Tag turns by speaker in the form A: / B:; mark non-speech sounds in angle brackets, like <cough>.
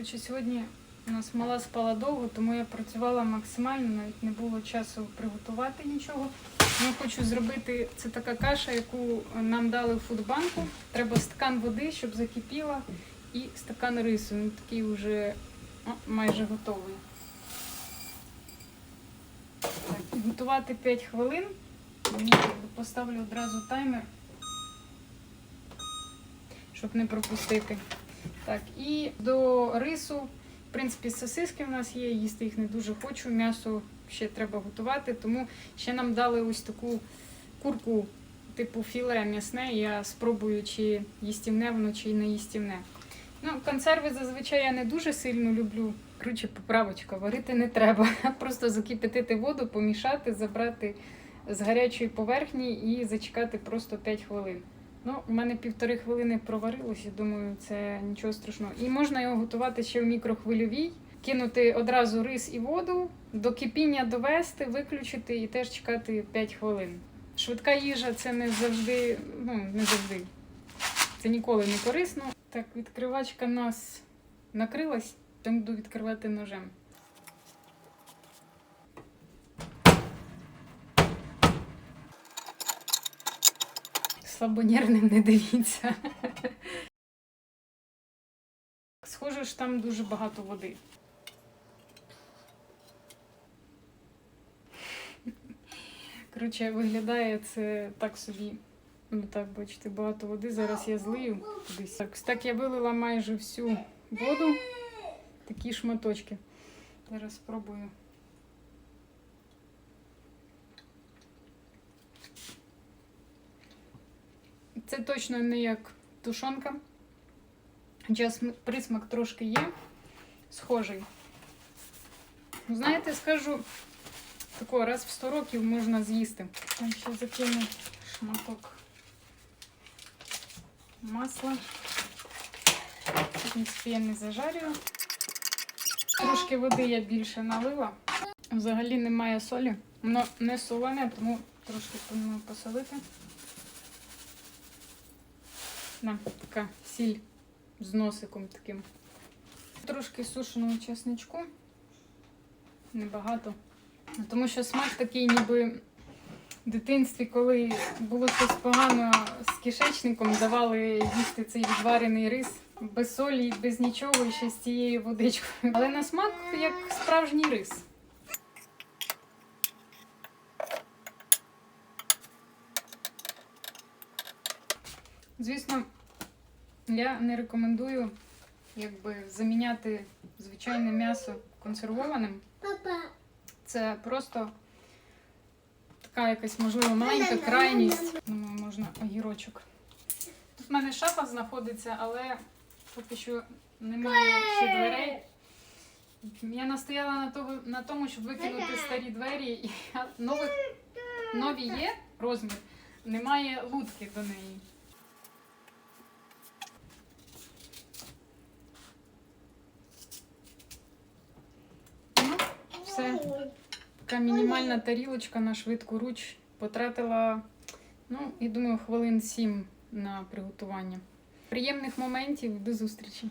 A: Коротше, сьогодні у нас мала спала довго, тому я працювала максимально, навіть не було часу приготувати нічого. Я хочу зробити це така каша, яку нам дали в фудбанку. Треба стакан води, щоб закипіла, і стакан рису. Він такий вже о, майже готовий. Так, готувати 5 хвилин. Поставлю одразу таймер, щоб не пропустити. Так, і до рису, в принципі, сосиски в нас є, їсти їх не дуже хочу. М'ясо ще треба готувати, тому ще нам дали ось таку курку типу філе м'ясне. Я спробую, чи їстівне воно, чи не їстівне. Ну, консерви зазвичай я не дуже сильно люблю. Коротше, поправочка, варити не треба. <laughs> Просто закипятити воду, помішати, забрати з гарячої поверхні і зачекати просто 5 хвилин. Ну, у мене півтори хвилини проварилося, думаю, це нічого страшного. І можна його готувати ще в мікрохвильовій, кинути одразу рис і воду, до кипіння довести, виключити і теж чекати 5 хвилин. Швидка їжа це не завжди, ну не завжди. Це ніколи не корисно. Так, відкривачка нас накрилась, тому буду відкривати ножем. Слабонервним не дивіться. Схоже, що там дуже багато води. Коротше, виглядає це так собі. Ну так, бачите, багато води. Зараз я злию кудись. Так, так я вилила майже всю воду. Такі шматочки. Зараз спробую. Це точно не як тушонка. Хоча присмак трошки є, схожий. Ну, Знаєте, скажу, такого раз в 100 років можна з'їсти. Там ще закину шматок масла. В принципі, я не зажарюю. Трошки води я більше налила. Взагалі немає солі. Воно не солене, тому трошки повинно посолити. На, така сіль з носиком таким. Трошки сушеного чесничку. Небагато. Тому що смак такий, ніби в дитинстві, коли було щось погано з кишечником, давали їсти цей відварений рис без солі, без нічого, і ще з цією водичкою. Але на смак як справжній рис. Звісно, я не рекомендую якби заміняти звичайне м'ясо консервованим. Це просто така якась, можливо, маленька крайність. Думаю, можна огірочок. Тут в мене шафа знаходиться, але поки що немає ще дверей. Я настояла на, того, на тому, щоб викинути старі двері. І нових, нові є розмір, немає лутки до неї. Все. Така мінімальна тарілочка на швидку руч потратила, ну, і думаю, хвилин сім на приготування. Приємних моментів до зустрічі!